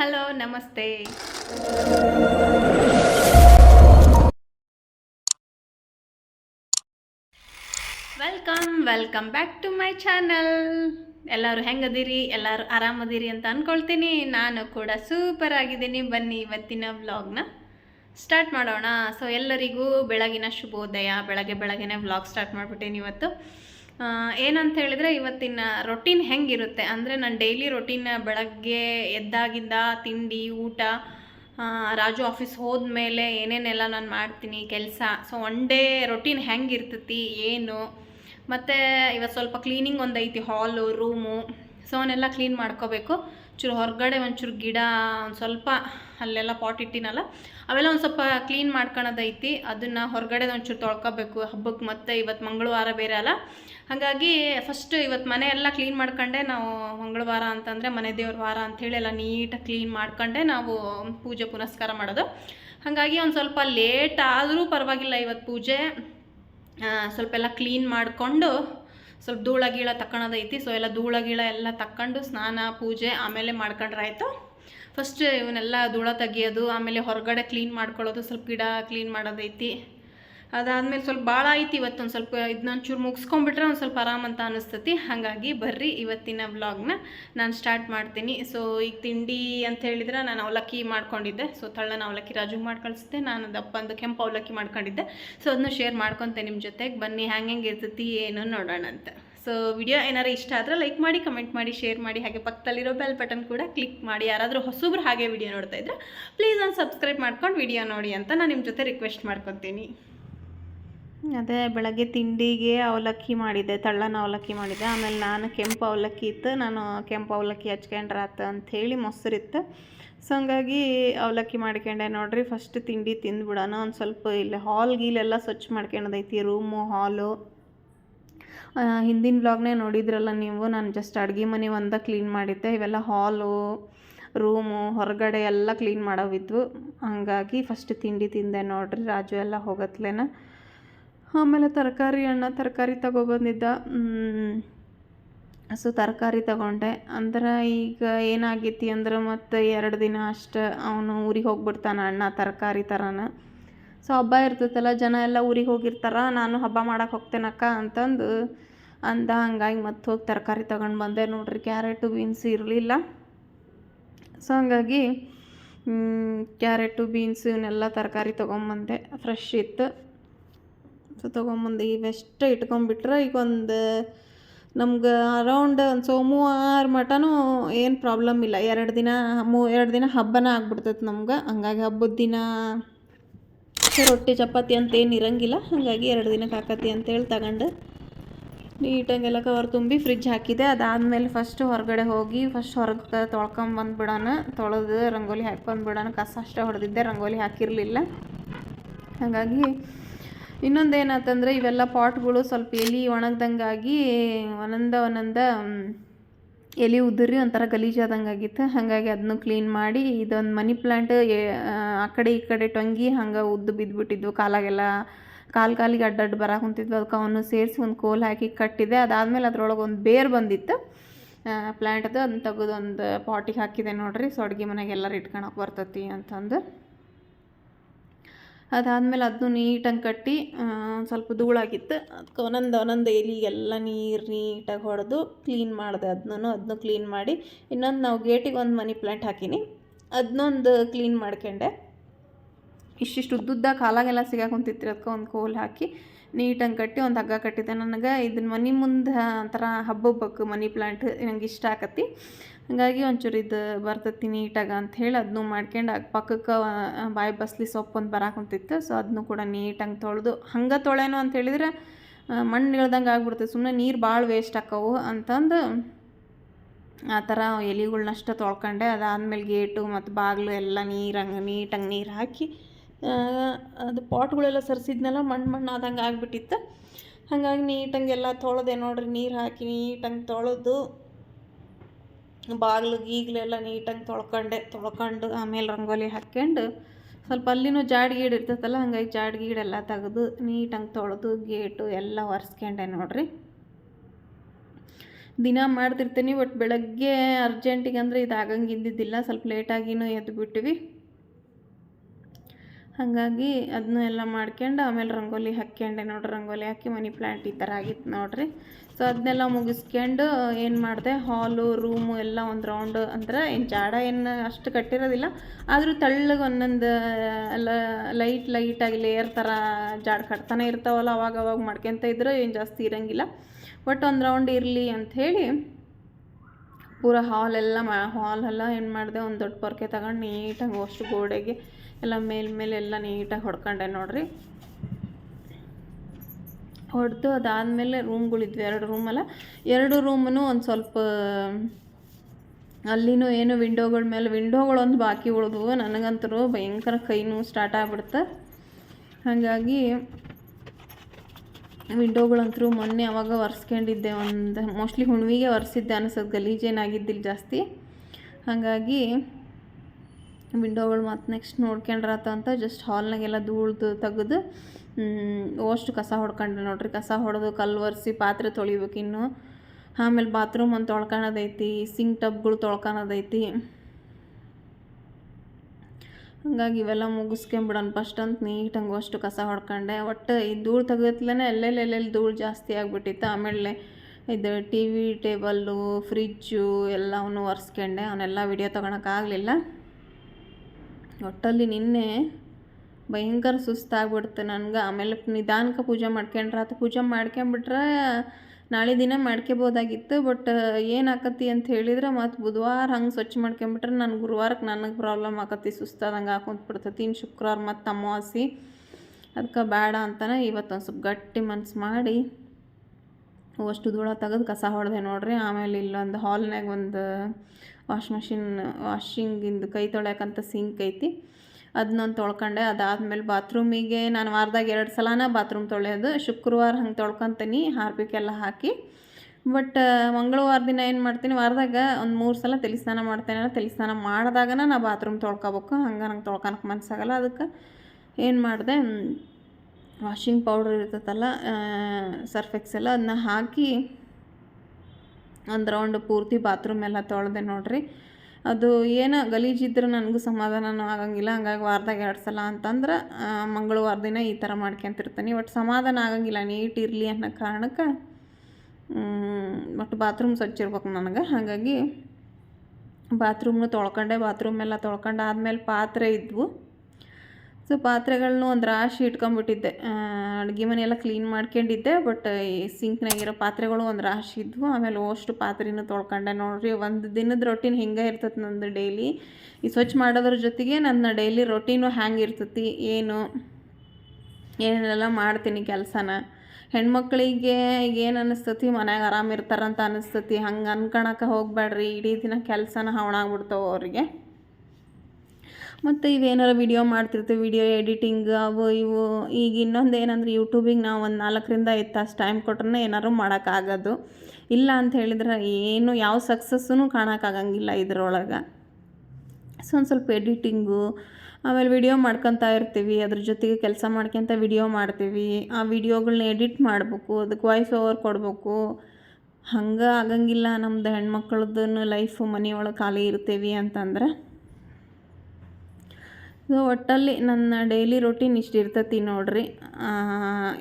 Hello ನಮಸ್ತೆ. Welcome welcome back to my channel ಎಲ್ಲರೂ ಹೆಂಗದಿರಿ? ಎಲ್ಲರೂ ಆರಾಮದಿರಿ ಅಂತ ಅಂದ್ಕೊಳ್ತೀನಿ ನಾನು ಕೂಡ ಸೂಪರ್ ಆಗಿದ್ದೀನಿ. ಬನ್ನಿ ಇವತ್ತಿನ ವ್ಲಾಗ್ನ ಸ್ಟಾರ್ಟ್ ಮಾಡೋಣ. ಸೊ ಎಲ್ಲರಿಗೂ ಬೆಳಗಿನ ಶುಭೋದಯ. ಬೆಳಗ್ಗೆ ಬೆಳಗ್ಗೆನೇ ವ್ಲಾಗ್ ಸ್ಟಾರ್ಟ್ ಮಾಡಿಬಿಟ್ಟೇನೆ ಇವತ್ತು. ಏನಂತ ಹೇಳಿದ್ರೆ ಇವತ್ತಿನ ರೊಟೀನ್ ಹೆಂಗಿರುತ್ತೆ? ಅಂದರೆ ನಾನು ಡೈಲಿ ರೊಟೀನ್ ಬೆಳಗ್ಗೆ ಎದ್ದಾಗಿಂದ ತಿಂಡಿ, ಊಟ ರಾಜು ಆಫೀಸ್ ಹೋದ ಮೇಲೆ ಏನೇನೆಲ್ಲ ನಾನು ಮಾಡ್ತೀನಿ, ಕೆಲಸ. ಸೊ ಒನ್ ಡೇ ರೊಟೀನ್ ಹೆಂಗಿರ್ತೈತಿ, ಏನು? ಮತ್ತು ಇವತ್ತು ಸ್ವಲ್ಪ ಕ್ಲೀನಿಂಗ್ ಒಂದು ಐತಿ ಹಾಲು ರೂಮು ಸೊ ಅವನ್ನೆಲ್ಲ ಕ್ಲೀನ್ ಮಾಡ್ಕೋಬೇಕು. ಚೂರು ಹೊರಗಡೆ ಒಂಚೂರು ಗಿಡ, ಒಂದು ಸ್ವಲ್ಪ ಅಲ್ಲೆಲ್ಲ ಪಾಟ್ ಇಟ್ಟಿನಲ್ಲ, ಅವೆಲ್ಲ ಒಂದು ಸ್ವಲ್ಪ ಕ್ಲೀನ್ ಮಾಡ್ಕೊಳೋದೈತಿ ಅದನ್ನು ಹೊರಗಡೆ ಒಂಚೂರು ತೊಳ್ಕೊಬೇಕು. ಹಬ್ಬಕ್ಕೆ ಮತ್ತೆ ಇವತ್ತು ಮಂಗಳವಾರ ಬೇರೆ ಅಲ್ಲ. ಹಾಗಾಗಿ ಫಸ್ಟ್ ಇವತ್ತು ಮನೆ ಎಲ್ಲ ಕ್ಲೀನ್ ಮಾಡ್ಕೊಂಡೆ. ನಾವು ಮಂಗಳವಾರ ಅಂತಂದರೆ ಮನೆ ದೇವ್ರ ವಾರ ಅಂಥೇಳಿ ಎಲ್ಲ ನೀಟಾಗಿ ಕ್ಲೀನ್ ಮಾಡ್ಕೊಂಡೆ. ನಾವು ಪೂಜೆ ಪುನಸ್ಕಾರ ಮಾಡೋದು. ಹಾಗಾಗಿ ಒಂದು ಸ್ವಲ್ಪ ಲೇಟ್ ಆದರೂ ಪರವಾಗಿಲ್ಲ ಇವತ್ತು ಪೂಜೆ. ಸ್ವಲ್ಪ ಎಲ್ಲ ಕ್ಲೀನ್ ಮಾಡಿಕೊಂಡು ಸ್ವಲ್ಪ ಧೂಳ ಗೀಳ ತಗೊಳೋದೈತಿ ಸೊ ಎಲ್ಲ ಧೂಳ ಗೀಳ ಎಲ್ಲ ತಕ್ಕೊಂಡು ಸ್ನಾನ, ಪೂಜೆ ಆಮೇಲೆ ಮಾಡ್ಕೊಂಡ್ರೆ ಆಯಿತು. ಫಸ್ಟ್ ಇವನ್ನೆಲ್ಲ ಧೂಳ ತೆಗಿಯೋದು, ಆಮೇಲೆ ಹೊರಗಡೆ ಕ್ಲೀನ್ ಮಾಡ್ಕೊಳ್ಳೋದು, ಸ್ವಲ್ಪ ಗಿಡ ಕ್ಲೀನ್ ಮಾಡೋದೈತಿ. ಅದಾದಮೇಲೆ ಸ್ವಲ್ಪ ಭಾಳ ಐತಿ ಇವತ್ತು ಸ್ವಲ್ಪ ಸ್ವಲ್ಪ ಇದನ್ನೊಂಚೂರು ಮುಗಿಸ್ಕೊಂಬಿಟ್ರೆ ಒಂದು ಸ್ವಲ್ಪ ಆರಾಮ್ ಅಂತ ಅನಿಸ್ತತಿ. ಹಾಗಾಗಿ ಬರ್ರಿ ಇವತ್ತಿನ ವ್ಲಾಗ್ನ ನಾನು ಸ್ಟಾರ್ಟ್ ಮಾಡ್ತೀನಿ. ಸೊ ಈಗ ತಿಂಡಿ ಅಂತ ಹೇಳಿದ್ರೆ ನಾನು ಅವಲಕ್ಕಿ ಮಾಡ್ಕೊಂಡಿದ್ದೆ. ಸೊ ತಳ್ಳನ ಅವಲಕ್ಕಿ ರಾಜು ಮಾಡಿ ಕಳಿಸಿದ್ದೆ ನಾನು ದಪ್ಪಂದು ಕೆಂಪು ಅವಲಕ್ಕಿ ಮಾಡ್ಕೊಂಡಿದ್ದೆ. ಸೊ ಅದನ್ನು ಶೇರ್ ಮಾಡ್ಕೊತೆ ನಿಮ್ಮ ಜೊತೆಗೆ. ಬನ್ನಿ ಹ್ಯಾಂಗೆ ಹೆಂಗೆ ಇರ್ತೈತಿ, ಏನು ನೋಡೋಣ ಅಂತ ಸೊ ವಿಡಿಯೋ ಏನಾರು ಇಷ್ಟ ಆದರೆ ಲೈಕ್ ಮಾಡಿ ಕಮೆಂಟ್ ಮಾಡಿ ಶೇರ್ ಮಾಡಿ, ಹಾಗೆ ಪಕ್ಕದಲ್ಲಿರೋ ಬೆಲ್ ಬಟನ್ ಕೂಡ ಕ್ಲಿಕ್ ಮಾಡಿ. ಯಾರಾದರೂ ಹೊಸಬ್ರು ಹಾಗೆ ವಿಡಿಯೋ ನೋಡ್ತಾ ಇದ್ರೆ ಪ್ಲೀಸ್ ಒಂದು ಸಬ್ಸ್ಕ್ರೈಬ್ ಮಾಡ್ಕೊಂಡು ವಿಡಿಯೋ ನೋಡಿ ಅಂತ ನಾನು ನಿಮ್ಮ ಜೊತೆ ರಿಕ್ವೆಸ್ಟ್ ಮಾಡ್ಕೊತೀನಿ. ಅದೇ ಬೆಳಗ್ಗೆ ತಿಂಡಿಗೆ ಅವಲಕ್ಕಿ ಮಾಡಿದ್ದೆ ತಳ್ಳನ ಅವಲಕ್ಕಿ ಮಾಡಿದ್ದೆ ಆಮೇಲೆ ನಾನು ಕೆಂಪು ಅವಲಕ್ಕಿ ಇತ್ತು, ನಾನು ಕೆಂಪು ಅವಲಕ್ಕಿ ಹಚ್ಕೊಂಡ್ರಾತ ಅಂಥೇಳಿ ಮೊಸರಿತ್ತು. ಸೊ ಹಂಗಾಗಿ ಅವಲಕ್ಕಿ ಮಾಡ್ಕೊಂಡೆ ನೋಡ್ರಿ ಫಸ್ಟ್ ತಿಂಡಿ ತಿಂದ್ಬಿಡೋಣ. ಒಂದು ಸ್ವಲ್ಪ ಇಲ್ಲಿ ಹಾಲ್ ಗೀಲೆಲ್ಲ ಸ್ವಚ್ಛ ಮಾಡ್ಕೊಂಡೈತಿ ರೂಮು ಹಾಲು ಹಿಂದಿನ ಬ್ಲಾಗ್ನೇ ನೋಡಿದ್ರಲ್ಲ ನೀವು, ನಾನು ಜಸ್ಟ್ ಅಡುಗೆ ಮನೆ ಒಂದ ಕ್ಲೀನ್ ಮಾಡಿದ್ದೆ. ಇವೆಲ್ಲ ಹಾಲು ರೂಮು ಹೊರಗಡೆ ಎಲ್ಲ ಕ್ಲೀನ್ ಮಾಡೋವಿದ್ವು. ಹಂಗಾಗಿ ಫಸ್ಟ್ ತಿಂಡಿ ತಿಂದೆ ನೋಡ್ರಿ, ರಾಜು ಎಲ್ಲ ಹೋಗತ್ಲೇನ. ಆಮೇಲೆ ತರಕಾರಿ ಅಣ್ಣ, ತರಕಾರಿ ತಗೊಬಂದಿದ್ದ ಸೊ ತರಕಾರಿ ತಗೊಂಡೆ. ಅಂದ್ರೆ ಈಗ ಏನಾಗೈತಿ ಅಂದ್ರೆ ಮತ್ತು ಎರಡು ದಿನ ಅಷ್ಟು ಅವನು ಊರಿಗೆ ಹೋಗ್ಬಿಡ್ತಾನೆ ಅಣ್ಣ, ತರಕಾರಿ ತರನ. ಸೊ ಹಬ್ಬ ಇರ್ತೈತಲ್ಲ, ಜನ ಎಲ್ಲ ಊರಿಗೆ ಹೋಗಿರ್ತಾರ, ನಾನು ಹಬ್ಬ ಮಾಡಕ್ಕೆ ಹೋಗ್ತೇನಕ್ಕ ಅಂತಂದು ಅಂದ ಹಂಗಾಗಿ ಮತ್ತೆ ಹೋಗಿ ತರಕಾರಿ ತಗೊಂಡು ಬಂದೆ. ನೋಡ್ರಿ ಕ್ಯಾರೆಟು, ಬೀನ್ಸ್ ಇರಲಿಲ್ಲ. ಸೊ ಹಂಗಾಗಿ ಕ್ಯಾರೆಟು, ಬೀನ್ಸ್ ಇವನ್ನೆಲ್ಲ ತರಕಾರಿ ತೊಗೊಂಬಂದೆ ಫ್ರೆಶ್ ಇತ್ತು. ಸೊ ತೊಗೊಂಬಂದು ಇವೆಷ್ಟು ಇಟ್ಕೊಂಡ್ಬಿಟ್ರೆ ಈಗ ಒಂದು ನಮ್ಗೆ ಅರೌಂಡ್ ಒಂದು ಸೋಮವಾರ ಮಟನೂ ಏನು ಪ್ರಾಬ್ಲಮ್ ಇಲ್ಲ. ಎರಡು ದಿನ, ಮೂ, ಎರಡು ದಿನ ಹಬ್ಬನ ಆಗ್ಬಿಡ್ತೈತೆ ನಮ್ಗೆ. ಹಂಗಾಗಿ ಹಬ್ಬದ ದಿನ ರೊಟ್ಟಿ ಚಪಾತಿ ಅಂತ ಏನು ಇರಂಗಿಲ್ಲ. ಹಾಗಾಗಿ ಎರಡು ದಿನಕ್ಕೆ ಹಾಕತಿ ಅಂತೇಳಿ ತಗೊಂಡು ನೀಟಾಗೆಲ್ಲ ಕವರ್ ತುಂಬಿ ಫ್ರಿಜ್ ಹಾಕಿದೆ. ಅದಾದಮೇಲೆ ಫಸ್ಟ್ ಹೊರಗಡೆ ಹೋಗಿ ಫಸ್ಟ್ ಹೊರಗೆ ತೊಳ್ಕೊಂಬಂದ್ಬಿಡೋಣ ತೊಳೆದು ರಂಗೋಲಿ ಹಾಕ್ಕೊಂಡ್ಬಿಡೋಣ ಕಸ ಅಷ್ಟೇ ಹೊಡೆದಿದ್ದೆ, ರಂಗೋಲಿ ಹಾಕಿರಲಿಲ್ಲ. ಹಾಗಾಗಿ ಇನ್ನೊಂದು ಏನಾತಂದ್ರೆ ಇವೆಲ್ಲ ಪಾಟ್ಗಳು ಸ್ವಲ್ಪ ಎಲೆ ಒಣಗ್ದಂಗಾಗಿ ಒಂದೊಂದ ಒಂದೊಂದ ಎಲೆ ಉದುರಿ ಒಂಥರ ಗಲೀಜಾದಂಗೆ ಆಗಿತ್ತು. ಹಾಗಾಗಿ ಅದನ್ನು ಕ್ಲೀನ್ ಮಾಡಿ, ಇದೊಂದು ಮನಿ ಪ್ಲ್ಯಾಂಟ್ ಆ ಕಡೆ ಈ ಕಡೆ ಟೊಂಗಿ ಹಂಗೆ ಉದ್ದು ಬಿದ್ದುಬಿಟ್ಟಿದ್ವು ಕಾಲಾಗೆಲ್ಲ, ಕಾಲು ಕಾಲಿಗೆ ಅಡ್ಡಡ್ಡು ಬರಕ್ಕೆ ಕುಂತಿದ್ವು. ಅದಕ್ಕೆ ಅವನು ಸೇರಿಸಿ ಒಂದು ಕೋಲ್ ಹಾಕಿ ಕಟ್ಟಿದೆ. ಅದಾದಮೇಲೆ ಅದರೊಳಗೆ ಒಂದು ಬೇರ್ ಬಂದಿತ್ತು. ಪ್ಲ್ಯಾಂಟ್ದು ಅದನ್ನ ತೆಗೆದು ಒಂದು ಪಾಟಿಗೆ ಹಾಕಿದೆ ನೋಡ್ರಿ. ಸೊ ಅಡುಗೆ ಮನೆಗೆ ಎಲ್ಲರೂ ಇಟ್ಕೊಳಕ್ಕೆ ಬರ್ತತಿ ಅಂತಂದು. ಅದಾದಮೇಲೆ ಅದನ್ನು ನೀಟಾಗಿ ಕಟ್ಟಿ ಸ್ವಲ್ಪ ಧೂಳಾಗಿತ್ತು. ಅದಕ್ಕೆ ಒಂದೊಂದು ಒಂದೊಂದು ಎಲಿಗೆಲ್ಲ ನೀರು ನೀಟಾಗಿ ಹೊಡೆದು ಕ್ಲೀನ್ ಮಾಡಿದೆ. ಅದನ್ನೂ, ಅದನ್ನು ಕ್ಲೀನ್ ಮಾಡಿ, ಇನ್ನೊಂದು ನಾವು ಗೇಟಿಗೆ ಒಂದು ಮನಿ ಪ್ಲ್ಯಾಂಟ್ ಹಾಕೀನಿ. ಅದನ್ನೊಂದು ಕ್ಲೀನ್ ಮಾಡ್ಕೊಂಡೆ. ಇಷ್ಟಿಷ್ಟು ಉದ್ದುದ್ದ ಕಾಲಾಗೆಲ್ಲ ಸಿಗಾಕೊಂತಿತ್ತು ಅದಕ್ಕೆ ಒಂದು ಕೋಲ್ ಹಾಕಿ ನೀಟಾಗಿ ಕಟ್ಟಿ, ಒಂದು ಹಗ್ಗ ಕಟ್ಟಿದೆ. ನನಗೆ ಇದನ್ನ ಮನೆ ಮುಂದೆ ಒಂಥರ ಹಬ್ಬಕ್ಕೆ ಮನಿ ಪ್ಲ್ಯಾಂಟ್ ನಂಗೆ ಇಷ್ಟ ಆಕತಿ. ಹಾಗಾಗಿ ಒಂಚೂರು ಇದು ಬರ್ತೈತಿ ನೀಟಾಗಿ ಅಂತ ಹೇಳಿ ಅದನ್ನು ಮಾಡ್ಕೊಂಡು ಪಕ್ಕಕ್ಕೆ ಬಾಯಿ ಬಸ್ಲಿ ಸೊಪ್ಪು ಒಂದು ಬರಾಕುಂತಿತ್ತು ಸೊ ಅದನ್ನು ಕೂಡ ನೀಟಾಗಿ ತೊಳೆದು ಹಂಗೆ ತೊಳೆನೋ ಅಂತ ಹೇಳಿದ್ರೆ ಮಣ್ಣು ಇಳ್ದಂಗೆ ಆಗ್ಬಿಡ್ತೈತೆ. ಸುಮ್ಮನೆ ನೀರು ಭಾಳ ವೇಸ್ಟ್ ಆಕ್ಕವು ಅಂತಂದು ಆ ಥರ ಎಲೆಗಳ್ನಷ್ಟ ತೊಳ್ಕೊಂಡೆ. ಅದಾದಮೇಲೆ ಗೇಟು ಮತ್ತು ಬಾಗಿಲು ಎಲ್ಲ ನೀರಂಗೆ ನೀಟಾಗಿ ನೀರು ಹಾಕಿ ಅದು ಪಾಟ್ಗಳೆಲ್ಲ ಸರಿಸಿದ್ನೆಲ್ಲ ಮಣ್ಣು ಮಣ್ಣು ಆದಂಗೆ ಆಗಿಬಿಟ್ಟಿತ್ತು. ಹಾಗಾಗಿ ನೀಟಂಗೆ ಎಲ್ಲ ತೊಳೆದೆ ನೋಡ್ರಿ ನೀರು ಹಾಕಿ ನೀಟಂಗೆ ತೊಳೆದು ಬಾಗಿಲು ಗೀಗ್ಲೆಲ್ಲ ನೀಟಾಗಿ ತೊಳ್ಕೊಂಡೆ, ತೊಳ್ಕೊಂಡು ಆಮೇಲೆ ರಂಗೋಲಿ ಹಾಕ್ಕೊಂಡು ಸ್ವಲ್ಪ ಅಲ್ಲಿನೂ ಜಾಡ್ ಗೀಡ್ ಇರ್ತೈತಲ್ಲ, ಹಂಗಾಗಿ ಜಾಡ್ ಗೀಡೆಲ್ಲ ತೆಗೆದು ನೀಟಾಗಿ ತೊಳೆದು ಗೇಟು ಎಲ್ಲ ಒರೆಸ್ಕೊಂಡೆ ನೋಡಿರಿ. ದಿನ ಮಾಡ್ತಿರ್ತೀನಿ, ಬಟ್ ಬೆಳಗ್ಗೆ ಅರ್ಜೆಂಟಿಗೆ ಅಂದರೆ ಇದು ಆಗಂಗಿದ್ದಿದ್ದಿಲ್ಲ ಸ್ವಲ್ಪ ಲೇಟಾಗಿನೂ ಎದ್ದು ಬಿಟ್ಟಿವಿ ಹಾಗಾಗಿ ಅದನ್ನ ಎಲ್ಲ ಮಾಡ್ಕೊಂಡು ಆಮೇಲೆ ರಂಗೋಲಿ ಹಾಕ್ಕೊಂಡೆ ನೋಡ್ರಿ, ರಂಗೋಲಿ ಹಾಕಿ ಮನಿ ಪ್ಲ್ಯಾಂಟ್ ಈ ಥರ ಆಗಿತ್ತು ನೋಡಿರಿ. ಸೊ ಅದನ್ನೆಲ್ಲ ಮುಗಿಸ್ಕೊಂಡು ಏನು ಮಾಡಿದೆ ಹಾಲು ರೂಮು ಎಲ್ಲ ಒಂದು ರೌಂಡ್ ಅಂದ್ರೆ ಏನು ಜಾಡ ಏನು ಅಷ್ಟು ಕಟ್ಟಿರೋದಿಲ್ಲ. ಆದರೂ ತಳ್ಳಗೆ ಒಂದೊಂದು ಲೈಟ್ ಲೈಟಾಗಿ ಲೇಯರ್ ಥರ ಜಾಡ ಕಟ್ತಾನೆ ಇರ್ತಾವಲ್ಲ, ಅವಾಗ ಅವಾಗ ಮಾಡ್ಕೊತ ಇದ್ರೆ ಏನು ಜಾಸ್ತಿ ಇರೋಂಗಿಲ್ಲ. ಬಟ್ ಒಂದು ರೌಂಡ್ ಇರಲಿ ಅಂಥೇಳಿ ಪೂರ ಹಾಲೆಲ್ಲ ಮಾ ಹಾಲೆಲ್ಲ ಏನು ಮಾಡಿದೆ, ಒಂದು ದೊಡ್ಡ ಪೊರ್ಕೆ ತಗೊಂಡು ನೀಟಾಗಿ ಅಷ್ಟು ಗೋಡೆಗೆ ಎಲ್ಲ ಮೇಲ್ ಮೇಲೆ ಎಲ್ಲ ನೀಟಾಗಿ ಹೊಡ್ಕೊಂಡೆ ನೋಡಿರಿ. ಹೊಡೆದು ಅದಾದಮೇಲೆ ರೂಮ್ಗಳಿದ್ವು, ಎರಡು ರೂಮಲ್ಲ ಎರಡು ರೂಮನ್ನು ಒಂದು ಸ್ವಲ್ಪ, ಅಲ್ಲಿನೂ ಏನು ವಿಂಡೋಗಳ ಮೇಲೆ ವಿಂಡೋಗಳೊಂದು ಬಾಕಿ ಉಳಿದ್ವು ನನಗಂತರೂ ಭಯಂಕರ ಕೈ ನೋವು ಸ್ಟಾರ್ಟ್ ಆಗ್ಬಿಡ್ತು. ಹಾಗಾಗಿ ವಿಂಡೋಗಳಂತೂ ಮೊನ್ನೆ ಅವಾಗ ಒರೆಸ್ಕೊಂಡಿದ್ದೆ ಒಂದು ಮೋಸ್ಟ್ಲಿ ಹುಣ್ವಿಗೆ ಒರೆಸಿದ್ದೆ ಅನಿಸೋದು ಗಲೀಜೇನಾಗಿದ್ದಿಲ್ಲ ಜಾಸ್ತಿ. ಹಾಗಾಗಿ ವಿಂಡೋಗಳು ಮತ್ತು ನೆಕ್ಸ್ಟ್ ನೋಡ್ಕೊಂಡ್ರಾತ ಅಂತ ಜಸ್ಟ್ ಹಾಲ್ನಾಗೆಲ್ಲ ಧೂಳ್ದು ತೆಗೆದು ಅಷ್ಟು ಕಸ ಹೊಡ್ಕೊಂಡ್ರಿ ನೋಡ್ರಿ. ಕಸ ಹೊಡೆದು ಕಲ್ಲು ಒರೆಸಿ ಪಾತ್ರೆ ತೊಳಿಬೇಕು ಇನ್ನು. ಆಮೇಲೆ ಬಾತ್ರೂಮ್ ಒಂದು ತೊಳ್ಕೊಳೋದೈತಿ ಸಿಂಕ್ ಟಬ್ಗಳು ತೊಳ್ಕೊಳೋದೈತಿ ಹಂಗಾಗಿ ಇವೆಲ್ಲ ಮುಗಿಸ್ಕೊಂಬಿಡೋಣ. ಫಸ್ಟ್ ಅಂತ ನೀಟಾಗಿ ಅಷ್ಟು ಕಸ ಹೊಡ್ಕೊಂಡೆ. ಒಟ್ಟು ಈ ಧೂಳು ತೆಗೆದ್ಲೇ ಎಲ್ಲೆಲ್ಲಿ ಎಲ್ಲೆಲ್ಲಿ ಧೂಳು ಜಾಸ್ತಿ ಆಗಿಬಿಟ್ಟಿತ್ತು. ಆಮೇಲೆ ಇದು ಟಿ ವಿ ಟೇಬಲ್ಲು ಫ್ರಿಜ್ಜು ಎಲ್ಲವನ್ನು ಒರೆಸ್ಕೊಂಡೆ. ಅವನ್ನೆಲ್ಲ ವಿಡಿಯೋ ತೊಗೊಳಕ್ಕಾಗಲಿಲ್ಲ ಒಟ್ಟಲ್ಲಿ ನಿನ್ನೆ ಭಯಂಕರ ಸುಸ್ತಾಗ್ಬಿಡ್ತು ನನಗೆ. ಆಮೇಲೆ ನಿಧಾನಕ್ಕೆ ಪೂಜೆ ಮಾಡ್ಕೊಂಡ್ರಾತು ಪೂಜೆ ಮಾಡ್ಕೊಂಬಿಟ್ರೆ ನಾಳೆ ದಿನ ಮಾಡ್ಕೋಬೋದಾಗಿತ್ತು. ಬಟ್ ಏನಾಕತಿ ಅಂತ ಹೇಳಿದ್ರೆ ಮತ್ತು ಬುಧವಾರ ಹಂಗೆ ಸ್ವಚ್ಛ ಮಾಡ್ಕೊಂಬಿಟ್ರೆ ನಾನು ಗುರುವಾರಕ್ಕೆ ನನಗೆ ಪ್ರಾಬ್ಲಮ್ ಆಕತಿ ಸುಸ್ತಾದಂಗೆ ಹಾಕೊಂತ ಬಿಡ್ತೈತಿ ಇನ್ನು ಶುಕ್ರವಾರ ಮತ್ತು ಅಮಾವಾಸಿ ಅದಕ್ಕೆ ಬೇಡ ಅಂತಾನೆ ಇವತ್ತೊಂದು ಸ್ವಲ್ಪ ಗಟ್ಟಿ ಮನ್ಸು ಮಾಡಿ ಅಷ್ಟು ದೂಳ ತೆಗೆದು ಕಸ ಹೊಡೆದೆ ನೋಡ್ರಿ. ಆಮೇಲೆ ಇಲ್ಲೊಂದು ಹಾಲ್ನಾಗ ಒಂದು ವಾಶ್ ಮಷಿನ್, ವಾಷಿಂಗಿಂದು ಕೈ ತೊಳ್ಯಾಕಂತ ಸಿಂಕ್ ಐತಿ. ಅದನ್ನೊಂದು ತೊಳ್ಕೊಂಡೆ. ಅದಾದಮೇಲೆ ಬಾತ್ರೂಮಿಗೆ ನಾನು ವಾರದಾಗ ಎರಡು ಸಲನ ಬಾತ್ರೂಮ್ ತೊಳೆಯೋದು. ಶುಕ್ರವಾರ ಹಂಗೆ ತೊಳ್ಕೊತೀನಿ, ಹಾರ್ಪಿಕೆಲ್ಲ ಹಾಕಿ. ಬಟ್, ಮಂಗಳವಾರ ದಿನ ಏನು ಮಾಡ್ತೀನಿ, ವಾರದಾಗ ಒಂದು ಮೂರು ಸಲ ತಲೆ ಸ್ನಾನ ಮಾಡ್ತೇನೆ ತಲೆ ಸ್ನಾನ ಮಾಡಿದಾಗನ ನಾ ಬಾತ್ರೂಮ್ ತೊಳ್ಕೊಬೇಕು. ಹಂಗೆ ನಂಗೆ ತೊಳ್ಕೊಳಕ್ಕೆ ಮನಸ್ಸಾಗಲ್ಲ ಅದಕ್ಕೆ ಏನು ಮಾಡಿದೆ ವಾಷಿಂಗ್ ಪೌಡ್ರ್ ಇರ್ತೈತಲ್ಲ ಸರ್ಫ್ ಎಕ್ಸೆಲ್ಲ ಅದನ್ನ ಹಾಕಿ ಒಂದು ರೌಂಡ್ ಪೂರ್ತಿ ಬಾತ್ರೂಮ್ ಎಲ್ಲ ತೊಳೆದೆ ನೋಡ್ರಿ. ಅದು ಏನು ಗಲೀಜಿದ್ರೆ ನನಗೂ ಸಮಾಧಾನನೂ ಆಗಂಗಿಲ್ಲ. ಹಂಗಾಗಿ ವಾರದಾಗ ಎರಡು ಸಲ ಅಂತಂದ್ರೆ ಮಂಗಳವಾರ ದಿನ ಈ ಥರ ಮಾಡ್ಕೊಂತಿರ್ತೀನಿ. ಒಟ್ಟು ಸಮಾಧಾನ ಆಗಂಗಿಲ್ಲ. ನೀಟ್ ಇರಲಿ ಅನ್ನೋ ಕಾರಣಕ್ಕೆ ಒಟ್ಟು ಬಾತ್ರೂಮ್ ಸ್ವಚ್ಛ ಇರ್ಬೇಕು ನನಗೆ. ಹಾಗಾಗಿ ಬಾತ್ರೂಮ್ನು ತೊಳ್ಕೊಂಡೆ. ಬಾತ್ರೂಮ್ ಎಲ್ಲ ತೊಳ್ಕೊಂಡು ಆದಮೇಲೆ ಪಾತ್ರೆ ಇದ್ವು. ಸೊ ಪಾತ್ರೆಗಳನ್ನೂ ಒಂದು ರಾಶಿ ಇಟ್ಕೊಂಬಿಟ್ಟಿದ್ದೆ. ಅಡುಗೆ ಮನೆಯೆಲ್ಲ ಕ್ಲೀನ್ ಮಾಡ್ಕೊಂಡಿದ್ದೆ ಬಟ್ ಈ ಸಿಂಕ್ನಾಗಿರೋ ಪಾತ್ರೆಗಳು ಒಂದು ರಾಶಿ ಇದ್ವು. ಆಮೇಲೆ ಅಷ್ಟು ಪಾತ್ರೆನೂ ತೊಳ್ಕೊಂಡೆ. ನೋಡ್ರಿ, ಒಂದು ದಿನದ ರೊಟೀನ್ ಹೆಂಗೆ ಇರ್ತೈತೆ ನಂದು ಡೈಲಿ ಈ ಸ್ವಚ್ಛ ಮಾಡೋದ್ರ ಜೊತೆಗೆ ನನ್ನ ಡೈಲಿ ರೊಟೀನು ಹ್ಯಾಂಗೆ ಇರ್ತೈತಿ, ಏನು ಏನೆಲ್ಲ ಮಾಡ್ತೀನಿ ಕೆಲಸನ. ಹೆಣ್ಮಕ್ಳಿಗೆ ಏನು ಅನ್ನಿಸ್ತತಿ ಮನ್ಯಾಗ ಆರಾಮಿರ್ತಾರಂತ ಅನ್ನಿಸ್ತತಿ ಹಂಗೆ ಅನ್ಕೊಳಕ್ಕೆ ಹೋಗ್ಬೇಡ್ರಿ ಇಡೀ ದಿನ ಕೆಲಸನ ಹವಣಾಗ್ಬಿಡ್ತಾವೆ ಅವರಿಗೆ. ಮತ್ತು ಇವೇನಾರು ವಿಡಿಯೋ ಮಾಡ್ತಿರ್ತೀವಿ ವಿಡಿಯೋ ಎಡಿಟಿಂಗ್ ಅವು ಇವು. ಈಗ ಇನ್ನೊಂದು ಏನಂದ್ರೆ ಯೂಟ್ಯೂಬಿಗೆ ನಾವು ಒಂದು ನಾಲ್ಕರಿಂದ ಐದು ತಾಸು ಟೈಮ್ ಕೊಟ್ರೆ ಏನಾದ್ರು ಮಾಡೋಕ್ಕಾಗೋದು ಇಲ್ಲ ಅಂತ ಹೇಳಿದ್ರೆ ಏನು ಯಾವ ಸಕ್ಸಸ್ಸೂ ಕಾಣೋಕ್ಕಾಗಂಗಿಲ್ಲ ಇದರೊಳಗೆ. ಸೊ ಒಂದು ಸ್ವಲ್ಪ ಎಡಿಟಿಂಗು ಆಮೇಲೆ ವಿಡಿಯೋ ಮಾಡ್ಕೊತಾ ಇರ್ತೀವಿ. ಅದ್ರ ಜೊತೆಗೆ ಕೆಲಸ ಮಾಡ್ಕೊತ ವಿಡಿಯೋ ಮಾಡ್ತೀವಿ. ಆ ವಿಡಿಯೋಗಳನ್ನ ಎಡಿಟ್ ಮಾಡಬೇಕು ಅದಕ್ಕೆ ವಾಯ್ಸ್ ಓವರ್ ಕೊಡಬೇಕು. ಹಂಗೆ ಆಗಂಗಿಲ್ಲ ನಮ್ಮದು ಹೆಣ್ಮಕ್ಳದ್ದು ಲೈಫು ಮನೆಯೊಳಗೆ ಖಾಲಿ ಇರ್ತೀವಿ ಅಂತಂದ್ರೆ. ಸೊ ಒಟ್ಟಲ್ಲಿ ನನ್ನ ಡೈಲಿ ರೊಟೀನ್ ಇಷ್ಟು ಇರ್ತೈತಿ ನೋಡ್ರಿ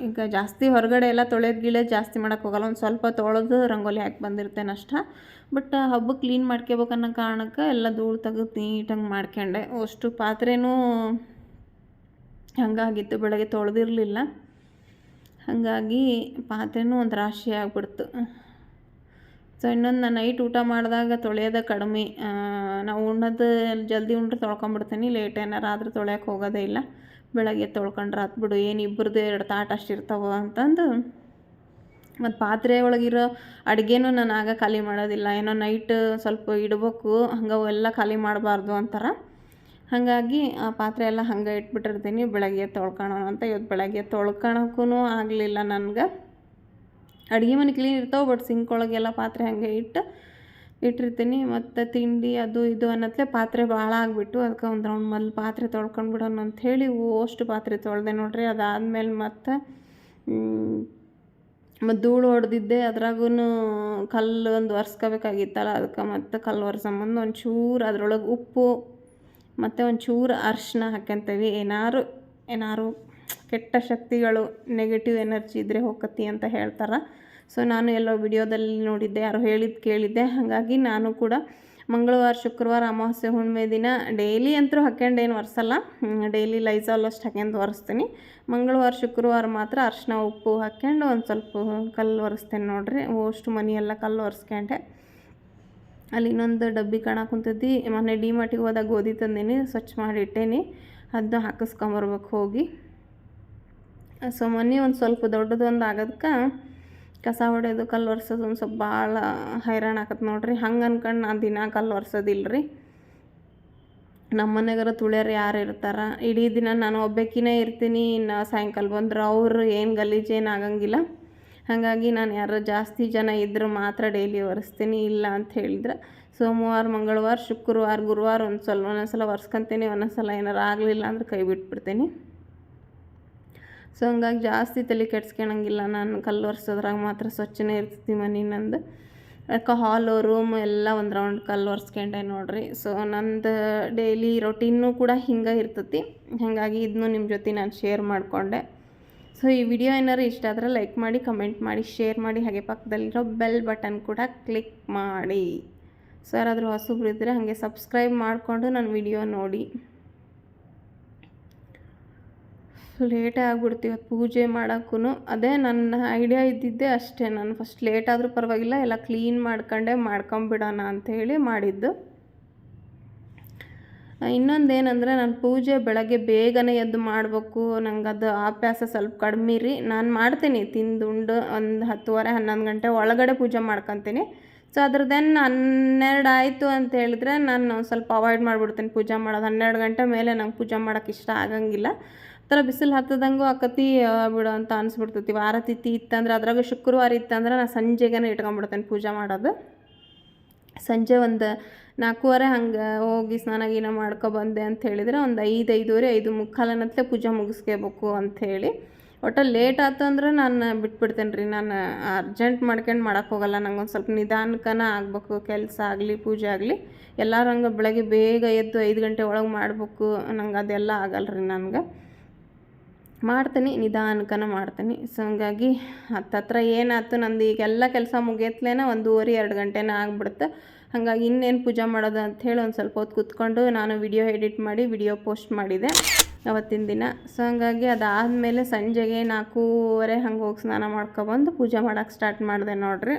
ಈಗ ಜಾಸ್ತಿ ಹೊರಗಡೆ ಎಲ್ಲ ತೊಳೆದು ಗಿಳೆದು ಜಾಸ್ತಿ ಮಾಡೋಕೆ ಹೋಗಲ್ಲ. ಒಂದು ಸ್ವಲ್ಪ ತೊಳೆದು ರಂಗೋಲಿ ಹಾಕಿ ಬಂದಿರ್ತೇನೆ ಅಷ್ಟ. ಬಟ್ ಹಬ್ಬ ಕ್ಲೀನ್ ಮಾಡ್ಕೋಬೇಕನ್ನೋ ಕಾರಣಕ್ಕೆ ಎಲ್ಲ ಧೂಳು ತೆಗೆದು ನೀಟಾಗಿ ಮಾಡ್ಕೊಂಡೆ. ಅಷ್ಟು ಪಾತ್ರೆನೂ ಹಂಗಾಗಿತ್ತು. ಬೆಳಗ್ಗೆ ತೊಳೆದಿರಲಿಲ್ಲ. ಹಾಗಾಗಿ ಪಾತ್ರೆನೂ ಒಂದು ರಾಶಿ ಆಗ್ಬಿಡ್ತು. ಸೊ ಇನ್ನೊಂದು ನಾನು ನೈಟ್ ಊಟ ಮಾಡಿದಾಗ ತೊಳೆಯೋದು ಕಡಿಮೆ ನಾವು ಉಣ್ಣೋದು ಜಲ್ದಿ ಉಂಡ್ರೆ ತೊಳ್ಕೊಂಬಿಡ್ತೀನಿ ಲೇಟ್ ಏನಾರು ಆದರೂ ತೊಳೆಯೋಕೆ ಹೋಗೋದೇ ಇಲ್ಲ. ಬೆಳಗ್ಗೆ ತೊಳ್ಕೊಂಡ್ರೆ ಆತು ಬಿಡು, ಏನು ಇಬ್ಬರದ್ದು ಎರಡು ತಾಟ್ ಅಷ್ಟು ಇರ್ತಾವೆ ಅಂತಂದು. ಮತ್ತು ಪಾತ್ರೆ ಒಳಗಿರೋ ಅಡುಗೆನೂ ನಾನು ಆಗ ಖಾಲಿ ಮಾಡೋದಿಲ್ಲ, ಏನೋ ನೈಟ್ ಸ್ವಲ್ಪ ಇಡ್ಬೇಕು, ಹಂಗೆ ಎಲ್ಲ ಖಾಲಿ ಮಾಡಬಾರ್ದು ಅಂತಾರೆ. ಹಾಗಾಗಿ, ಆ, ಪಾತ್ರೆ ಎಲ್ಲ ಹಂಗೆ ಇಟ್ಬಿಟ್ಟಿರ್ತೀನಿ, ಬೆಳಗ್ಗೆ ತೊಳ್ಕೊಳೋಣ ಅಂತ ಇವತ್ತು ಬೆಳಗ್ಗೆ ತೊಳ್ಕೊಳಕ್ಕೂ ಆಗಲಿಲ್ಲ ನನಗೆ. ಅಡುಗೆ ಮನೆ ಕ್ಲೀನ್ ಇರ್ತಾವೆ ಬಟ್ ಸಿಂಕ್ ಒಳಗೆಲ್ಲ ಪಾತ್ರೆ ಹಾಗೆ ಇಟ್ಟು, ಇಟ್ಟಿರ್ತೀನಿ. ಮತ್ತು ತಿಂಡಿ ಅದು ಇದು ಅನ್ನತ್ಲೆ ಪಾತ್ರೆ ಭಾಳ ಆಗಿಬಿಟ್ಟು, ಅದಕ್ಕೆ ಒಂದು ರೌಂಡ್ ಮೊದಲು ಪಾತ್ರೆ ತೊಳ್ಕೊಂಡು ಬಿಡೋಣ ಅಂಥೇಳಿ ಅಷ್ಟು ಪಾತ್ರೆ ತೊಳೆದೆ ನೋಡ್ರಿ. ಅದಾದಮೇಲೆ ಮತ್ತು ಮತ್ತು ಧೂಳು ಹೊಡೆದಿದ್ದೆ. ಅದ್ರಾಗೂ ಕಲ್ಲು ಒಂದು ಒರೆಸ್ಕೋಬೇಕಾಗಿತ್ತಲ್ಲ, ಅದಕ್ಕೆ ಮತ್ತು ಕಲ್ಲು ಒರೆಸಂಬಂದು ಒಂಚೂರು ಅದ್ರೊಳಗೆ ಉಪ್ಪು, ಮತ್ತು ಒಂಚೂರು ಅರ್ಶಿನ ಹಾಕ್ಯಂತೀವಿ. ಏನಾರು ಏನಾರು ಕೆಟ್ಟ ಶಕ್ತಿಗಳು ನೆಗೆಟಿವ್ ಎನರ್ಜಿ ಇದ್ದರೆ ಹೋಗತಿ ಅಂತ ಹೇಳ್ತಾರೆ. ಸೊ ನಾನು ಎಲ್ಲೋ ವಿಡಿಯೋದಲ್ಲಿ ನೋಡಿದ್ದೆ, ಯಾರು ಹೇಳಿದ್ದು ಕೇಳಿದ್ದೆ. ಹಾಗಾಗಿ ನಾನು ಕೂಡ ಮಂಗಳವಾರ, ಶುಕ್ರವಾರ, ಅಮಾವಾಸ್ಯೆ, ಹುಣ್ಣಿಮೆ ದಿನ ಡೈಲಿ ಅಂತೂ ಹಾಕ್ಯಂಡು ಏನು ಒರೆಸಲ್ಲ. ಡೈಲಿ ಲೈಸಾಲ್ ಅಷ್ಟು ಹಾಕ್ಯಂಡು ಒರೆಸ್ತೀನಿ. ಮಂಗಳವಾರ, ಶುಕ್ರವಾರ ಮಾತ್ರ ಅರಿಶಿನ, ಉಪ್ಪು ಹಾಕ್ಯಂಡು ಒಂದು ಸ್ವಲ್ಪ ಕಲ್ಲು ಒರೆಸ್ತೇನೆ ನೋಡ್ರಿ. ಅಷ್ಟು ಮನೆಯೆಲ್ಲ ಕಲ್ಲು ಒರೆಸ್ಕೊಂಡೆ ಅಲ್ಲಿ ಇನ್ನೊಂದು ಡಬ್ಬಿ ಕಾಣಕುಂತದ್ದು ಮೊನ್ನೆ ಡಿ ಮಾಟಿಗೆ ಹೋದಾಗ ಗೋಧಿ ತಂದೀನಿ, ಸ್ವಚ್ಛ ಮಾಡಿ ಇಟ್ಟೇನಿ. ಅದನ್ನ ಹಾಕಿಸ್ಕೊಂಬರ್ಬೇಕು ಹೋಗಿ. ಸೊ ಮೊನ್ನೆ ಒಂದು ಸ್ವಲ್ಪ ದೊಡ್ಡದೊಂದು ಆಗೋದಕ್ಕೆ ಕಸ ಹೊಡೆಯೋದು ಕಲ್ಲು ಒರೆಸೋದು ಒಂದು ಸ್ವಲ್ಪ ಭಾಳ ಹೈರಾಣ ಆಕತ್ತೆ ನೋಡ್ರಿ. ಹಂಗೆ ಅನ್ಕಂಡು ನಾನು ದಿನ ಕಲ್ಲು ಒರೆಸೋದಿಲ್ಲ ರೀ ನಮ್ಮ ಮನೆಗರ ತುಳಿಯೋರು ಯಾರು ಇರ್ತಾರೆ? ಇಡೀ ದಿನ ನಾನು ಒಬ್ಬಕ್ಕಿನೇ ಇರ್ತೀನಿ, ಇನ್ನು ಸಾಯಂಕಾಲ ಬಂದ್ರೆ ಅವರು ಏನು ಗಲೀಜೇನು ಆಗಂಗಿಲ್ಲ. ಹಾಗಾಗಿ ನಾನು ಯಾರು ಜಾಸ್ತಿ ಜನ ಇದ್ದರೆ ಮಾತ್ರ ಡೈಲಿ ಒರೆಸ್ತೀನಿ, ಇಲ್ಲ ಅಂತ ಹೇಳಿದ್ರೆ. ಸೋಮವಾರ, ಮಂಗಳವಾರ, ಶುಕ್ರವಾರ, ಗುರುವಾರ ಒಂದು ಸ್ವಲ್ಪ ಒಂದೊಂದ್ಸಲ ಒರೆಸ್ಕೊತೀನಿ, ಒಂದೊಂದ್ಸಲ ಏನಾರು ಆಗಲಿಲ್ಲ ಅಂದ್ರೆ ಕೈ ಬಿಟ್ಬಿಡ್ತೀನಿ. ಸೊ ಹಂಗಾಗಿ ಜಾಸ್ತಿ ತಲೆ ಕೆಡ್ಸ್ಕೊಳಂಗಿಲ್ಲ ನಾನು, ಕಲ್ಲು ಒರೆಸೋದ್ರಾಗ ಮಾತ್ರ ಸ್ವಚ್ಛನೇ ಇರ್ತೈತಿ ಮನೆ ನಂದು. ಅದಕ್ಕೆ ಹಾಲು ರೂಮ್ ಎಲ್ಲ ಒಂದು ರೌಂಡ್ ಕಲ್ಲು ಒರೆಸ್ಕೊಂಡೆ ನೋಡ್ರಿ. ಸೊ ನಂದು ಡೈಲಿ ರೊಟೀನು ಕೂಡ ಹಿಂಗೆ ಇರ್ತೈತಿ. ಹಾಗಾಗಿ ಇದನ್ನು ನಿಮ್ಮ ಜೊತೆ ನಾನು ಶೇರ್ ಮಾಡಿಕೊಂಡೆ. ಸೊ ಈ ವಿಡಿಯೋ ಏನಾರು ಇಷ್ಟ ಆದರೆ ಲೈಕ್ ಮಾಡಿ ಕಮೆಂಟ್ ಮಾಡಿ ಶೇರ್ ಮಾಡಿ, ಹಾಗೆ ಪಕ್ಕದಲ್ಲಿರೋ ಬೆಲ್ ಬಟನ್ ಕೂಡ ಕ್ಲಿಕ್ ಮಾಡಿ. ಸೊ ಯಾರಾದರೂ ಹೊಸಬ್ರು ಇದ್ದರೆ ಹಾಗೆ ಸಬ್ಸ್ಕ್ರೈಬ್ ಮಾಡಿಕೊಂಡು ನನ್ನ ವಿಡಿಯೋ ನೋಡಿ. ಲೇಟೇ ಆಗ್ಬಿಡ್ತು ಇವತ್ತು ಪೂಜೆ ಮಾಡೋಕ್ಕೂ ಅದೇ ನನ್ನ ಐಡಿಯಾ ಇದ್ದಿದ್ದೆ ಅಷ್ಟೇ. ನಾನು ಫಸ್ಟ್ ಲೇಟ್ ಆದರೂ ಪರವಾಗಿಲ್ಲ, ಎಲ್ಲ ಕ್ಲೀನ್ ಮಾಡ್ಕೊಂಡೆ ಮಾಡ್ಕೊಂಬಿಡೋಣ ಅಂಥೇಳಿ ಮಾಡಿದ್ದು. ಇನ್ನೊಂದು ಏನಂದರೆ ನಾನು ಪೂಜೆ ಬೆಳಗ್ಗೆ ಬೇಗನೆ ಎದ್ದು ಮಾಡಬೇಕು. ನಂಗೆ ಅದು ಅಭ್ಯಾಸ ಸ್ವಲ್ಪ ಕಡಿಮೆ ರೀ ನಾನು ಮಾಡ್ತೀನಿ, ತಿಂದುಂಡು ಒಂದು ಹತ್ತುವರೆ, ಹನ್ನೊಂದು ಗಂಟೆ ಒಳಗಡೆ ಪೂಜೆ ಮಾಡ್ಕೊತೀನಿ. ಸೊ ಅದ್ರದ್ದೇನು ಹನ್ನೆರಡು ಆಯಿತು ಅಂತ ಹೇಳಿದ್ರೆ ನಾನು ಸ್ವಲ್ಪ ಅವಾಯ್ಡ್ ಮಾಡಿಬಿಡ್ತೀನಿ ಪೂಜೆ ಮಾಡೋದು. ಹನ್ನೆರಡು ಗಂಟೆ ಮೇಲೆ ನಂಗೆ ಪೂಜೆ ಮಾಡೋಕ್ಕೆ ಇಷ್ಟ ಆಗಂಗಿಲ್ಲ. ಥರ ಬಿಸಿಲು ಹತ್ತದಂಗೂ ಆಕತಿ ಬಿಡು ಅಂತ ಅನಿಸ್ಬಿಡ್ತೈತಿ. ವಾರ ತಿಥಿ ಇತ್ತಂದ್ರೆ, ಅದ್ರಾಗ ಶುಕ್ರವಾರ ಇತ್ತಂದ್ರೆ ನಾನು ಸಂಜೆಗೇ ಇಟ್ಕೊಂಡ್ಬಿಡ್ತೇನೆ ಪೂಜೆ ಮಾಡೋದು. ಸಂಜೆ ಒಂದು ನಾಲ್ಕೂವರೆ ಹಂಗೆ ಹೋಗಿ ಸ್ನಾನ ಗೀನ ಮಾಡ್ಕೊಬಂದೆ ಅಂತ ಹೇಳಿದ್ರೆ ಒಂದು ಐದು, ಐದೂವರೆ, ಐದು ಮುಕ್ಕಾಲನತ್ಲೆ ಪೂಜೆ ಮುಗಿಸ್ಕೋಬೇಕು ಅಂಥೇಳಿ ಒಟ್ಟು ಲೇಟ್ ಆಯ್ತು ಅಂದ್ರೆ ನಾನು ಬಿಟ್ಬಿಡ್ತೇನೆ ರೀ. ನಾನು ಅರ್ಜೆಂಟ್ ಮಾಡ್ಕೊಂಡು ಮಾಡೋಕೆ ಹೋಗಲ್ಲ. ನಂಗೆ ಒಂದು ಸ್ವಲ್ಪ ನಿಧಾನಕನ ಆಗಬೇಕು. ಕೆಲಸ ಆಗಲಿ, ಪೂಜೆ ಆಗಲಿ, ಎಲ್ಲರೂ ಹಂಗೆ ಬೆಳಗ್ಗೆ ಬೇಗ ಎದ್ದು ಐದು ಗಂಟೆ ಒಳಗೆ ಮಾಡಬೇಕು. ನಂಗೆ ಅದೆಲ್ಲ ಆಗಲ್ಲ ರೀ ನನಗೆ. ಮಾಡ್ತೀನಿ ನಿಧಾನಕನ ಮಾಡ್ತೀನಿ. ಸೊ ಹಂಗಾಗಿ ಹತ್ತತ್ರ ಏನಾಯ್ತು, ನಂದು ಈಗೆಲ್ಲ ಕೆಲಸ ಮುಗಿಯತ್ಲೇನೆ ಒಂದೂವರೆ, ಎರಡು ಗಂಟೆನೇ ಆಗ್ಬಿಡುತ್ತೆ. ಹಾಗಾಗಿ ಇನ್ನೇನು ಪೂಜೆ ಮಾಡೋದು ಅಂಥೇಳಿ ಒಂದು ಸ್ವಲ್ಪ ಹೊತ್ತು ಕೂತ್ಕೊಂಡು ನಾನು ವಿಡಿಯೋ ಎಡಿಟ್ ಮಾಡಿ, ವಿಡಿಯೋ ಪೋಸ್ಟ್ ಮಾಡಿದೆ ಅವತ್ತಿನ ದಿನ. ಸೊ ಹಂಗಾಗಿ ಅದಾದಮೇಲೆ ಸಂಜೆಗೆ ನಾಲ್ಕೂವರೆ ಹಂಗೆ ಹೋಗಿ ಸ್ನಾನ ಮಾಡ್ಕೊಬಂದು ಪೂಜೆ ಮಾಡೋಕ್ಕೆ ಸ್ಟಾರ್ಟ್ ಮಾಡಿದೆ ನೋಡ್ರಿ.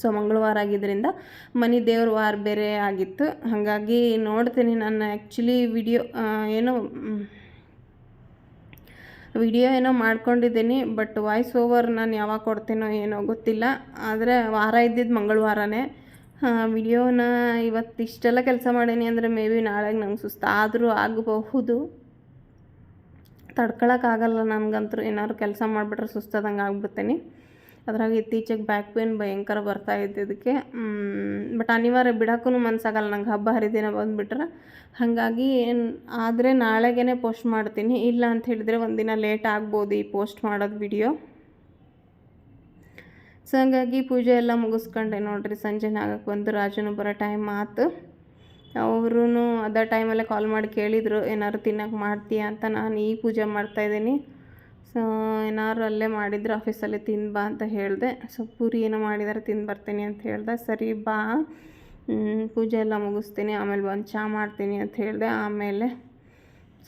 ಸೊ ಮಂಗಳವಾರ ಆಗಿದ್ದರಿಂದ ಮನೆ ದೇವ್ರ ವಾರ ಬೇರೆ ಆಗಿತ್ತು. ಹಾಗಾಗಿ ನೋಡ್ತೀನಿ ನಾನು ಆ್ಯಕ್ಚುಲಿ ವಿಡಿಯೋ ಏನೋ ವಿಡಿಯೋ ಏನೋ ಮಾಡ್ಕೊಂಡಿದ್ದೀನಿ ಬಟ್ ವಾಯ್ಸ್ ಓವರ್ ನಾನು ಯಾವಾಗ ಕೊಡ್ತೀನೋ ಏನೋ ಗೊತ್ತಿಲ್ಲ. ಆದರೆ ವಾರ ಇದ್ದಿದ್ದು ಮಂಗಳವಾರನೇ. ವಿಡಿಯೋನ ಇವತ್ತು ಇಷ್ಟೆಲ್ಲ ಕೆಲಸ ಮಾಡೀನಿ ಅಂದರೆ ಮೇ ಬಿ ನಾಳೆಗೆ ನಂಗೆ ಸುಸ್ತಾದರೂ ಆಗಬಹುದು. ತಡ್ಕೊಳಕ್ಕಾಗಲ್ಲ ನನಗಂತೂ ಏನಾದ್ರು ಕೆಲಸ ಮಾಡಿಬಿಟ್ರೆ ಸುಸ್ತಾದಂಗೆ ಆಗ್ಬಿಡ್ತೀನಿ. ಅದ್ರಾಗ ಇತ್ತೀಚೆಗೆ ಬ್ಯಾಕ್ ಪೇನ್ ಭಯಂಕರ ಬರ್ತಾ ಇದಕ್ಕೆ. ಬಟ್ ಅನಿವಾರ್ಯ ಬಿಡೋಕ್ಕೂ ಮನ್ಸಾಗಲ್ಲ. ನಂಗೆ ಹಬ್ಬ ಹರಿದಿನ ಬಂದುಬಿಟ್ರೆ. ಹಾಗಾಗಿ ಏನು ಆದರೆ ನಾಳೆಗೇ ಪೋಸ್ಟ್ ಮಾಡ್ತೀನಿ. ಇಲ್ಲ ಅಂತ ಹೇಳಿದರೆ ಒಂದಿನ ಲೇಟ್ ಆಗ್ಬೋದು ಈ ಪೋಸ್ಟ್ ಮಾಡೋದು ವಿಡಿಯೋ ಸೊ ಹಂಗಾಗಿ ಪೂಜೆ ಎಲ್ಲ ಮುಗಿಸ್ಕೊಂಡೆ ನೋಡಿರಿ. ಸಂಜೆ ನಾಗಕ್ಕೆ ಬಂದು ರಾಜನು ಬರೋ ಟೈಮ್ ಆತು. ಅವರು ಅದ ಟೈಮಲ್ಲೇ ಕಾಲ್ ಮಾಡಿ ಕೇಳಿದರು, ಏನಾದ್ರು ತಿನ್ನೋಕೆ ಮಾಡ್ತೀಯಾ ಅಂತ ನಾನು ಈ ಪೂಜೆ ಮಾಡ್ತಾಯಿದ್ದೀನಿ ಸೊ ಏನಾದ್ರು ಅಲ್ಲೇ ಮಾಡಿದ್ರೆ ಆಫೀಸಲ್ಲಿ ತಿಂದು ಬಾ ಅಂತ ಹೇಳಿದೆ. ಸೊ ಪೂರಿ ಏನೋ ಮಾಡಿದ್ದಾರೆ ತಿಂದು ಬರ್ತೀನಿ ಅಂತ ಹೇಳಿದೆ. ಸರಿ, ಬಾ. ಪೂಜೆ ಎಲ್ಲ ಮುಗಿಸ್ತೀನಿ. ಆಮೇಲೆ ಬಂದು ಚಹಾ ಮಾಡ್ತೀನಿ ಅಂತ ಹೇಳಿದೆ. ಆಮೇಲೆ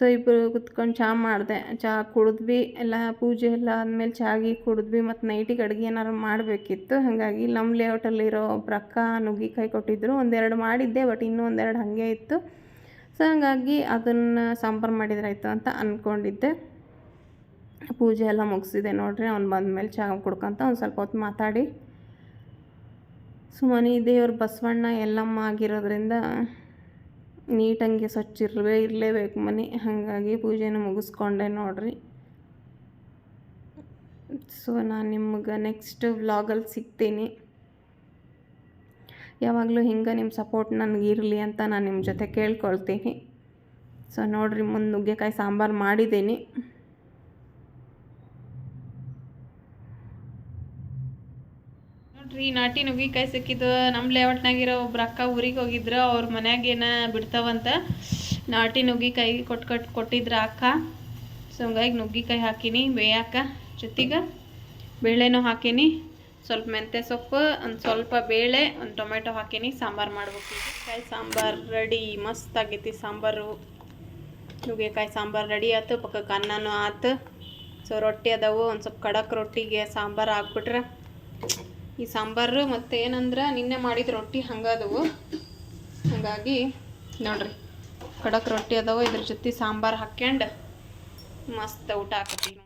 ಸೊ ಇಬ್ಬರು ಕುತ್ಕೊಂಡು ಚಹಾ ಮಾಡಿದೆ. ಚಹಾ ಕುಡಿದ್ವಿ. ಎಲ್ಲ ಪೂಜೆ ಎಲ್ಲ ಆದಮೇಲೆ ಚಾಗಿ ಕುಡಿದ್ವಿ. ಮತ್ತು ನೈಟಿಗೆ ಅಡುಗೆ ಏನಾದ್ರು ಮಾಡಬೇಕಿತ್ತು. ಹಾಗಾಗಿ ನಮ್ಮ ಲೇಔಟಲ್ಲಿರೋ ಒಬ್ರು ಅಕ್ಕ ನುಗ್ಗಿಕಾಯಿ ಕೊಟ್ಟಿದ್ದರು ಒಂದೆರಡು ಮಾಡಿದ್ದೆ, ಬಟ್ ಇನ್ನೂ ಒಂದೆರಡು ಹಾಗೆ ಇತ್ತು. ಸೊ ಹಾಗಾಗಿ ಅದನ್ನು ಸಾಂಬಾರು ಮಾಡಿದ್ರಾಯ್ತು ಅಂತ ಅಂದ್ಕೊಂಡಿದ್ದೆ ಪೂಜೆ ಎಲ್ಲ ಮುಗಿಸಿದೆ ನೋಡ್ರಿ, ಅವ್ನು ಬಂದಮೇಲೆ ಚಹಾ ಕುಡ್ಕೊಂತ ಒಂದು ಸ್ವಲ್ಪ ಹೊತ್ತು ಮಾತಾಡಿ. ಸುಮ್ಮನೆ ದೇವ್ರ ಬಸವಣ್ಣ ಎಲ್ಲಮ್ಮ ಆಗಿರೋದ್ರಿಂದ ನೀಟಂಗೆ ಸ್ವಚ್ಛ ಇರಲೇ, ಇರಲೇಬೇಕು ಮನೆ. ಹಾಗಾಗಿ ಪೂಜೆನ ಮುಗಿಸ್ಕೊಂಡೆ ನೋಡ್ರಿ. ಸೊ ನಾನು ನಿಮ್ಗೆ ನೆಕ್ಸ್ಟ್ ವ್ಲಾಗಲ್ಲಿ ಸಿಗ್ತೀನಿ. ಯಾವಾಗಲೂ ಹಿಂಗೆ ನಿಮ್ಮ ಸಪೋರ್ಟ್ ನನಗೆ ಇರಲಿ ಅಂತ ನಾನು ನಿಮ್ಮ ಜೊತೆ ಕೇಳ್ಕೊಳ್ತೀನಿ. ಸೊ ನೋಡಿರಿ, ಮುಂದೆ ನುಗ್ಗೆಕಾಯಿ ಸಾಂಬಾರು ಮಾಡಿದ್ದೀನಿ ರೀ ನಾಟಿ ನುಗ್ಗಿಕಾಯಿ ಸಿಕ್ಕಿದ್ದು ನಮ್ಮ ಲೇಔಟ್ನಾಗಿರೋ ಒಬ್ರು ಅಕ್ಕ ಊರಿಗೆ ಹೋಗಿದ್ರು, ಅವ್ರ ಮನ್ಯಾಗೇನ ಬಿಡ್ತಾವಂತ ನಾಟಿ ನುಗ್ಗಿಕಾಯಿ ಕೊಟ್ಟು ಕೊಟ್ಟು ಕೊಟ್ಟಿದ್ರ ಅಕ್ಕ. ಸೊ ಹಂಗಾಗಿ ನುಗ್ಗಿಕಾಯಿ ಹಾಕೀನಿ ಬೇಯಾಕ ಜೊತೆಗೆ ಬೇಳೆನೂ ಹಾಕೀನಿ, ಸ್ವಲ್ಪ ಮೆಂತ್ಯ ಸೊಪ್ಪು, ಒಂದು ಸ್ವಲ್ಪ ಬೇಳೆ, ಒಂದು ಟೊಮೆಟೊ ಹಾಕೀನಿ, ಸಾಂಬಾರು ಮಾಡ್ಬೇಕು. ಕಾಯಿ ಸಾಂಬಾರು ರೆಡಿ, ಮಸ್ತ್ ಆಗೈತಿ ಸಾಂಬಾರು. ನುಗ್ಗೆಕಾಯಿ ಸಾಂಬಾರು ರೆಡಿ ಆಯ್ತು ಪಕ್ಕಕ್ಕೆ ಅನ್ನನೂ ಆಯ್ತು. ಸೊ ರೊಟ್ಟಿ ಅದಾವು, ಒಂದು ಸ್ವಲ್ಪ ಖಡಕ್ ರೊಟ್ಟಿಗೆ ಸಾಂಬಾರು ಹಾಕ್ಬಿಟ್ರೆ ಈ ಸಾಂಬಾರು ಮತ್ತು ಏನಂದ್ರೆ ನಿನ್ನೆ ಮಾಡಿದ ರೊಟ್ಟಿ ಹಂಗಾದವು. ಹಾಗಾಗಿ ನೋಡ್ರಿ, ಖಡಕ್ ರೊಟ್ಟಿ ಅದಾವ, ಇದ್ರ ಜೊತೆ ಸಾಂಬಾರು ಹಾಕ್ಯಂಡು ಮಸ್ತ್ ಊಟ ಹಾಕತ್ತೀವಿ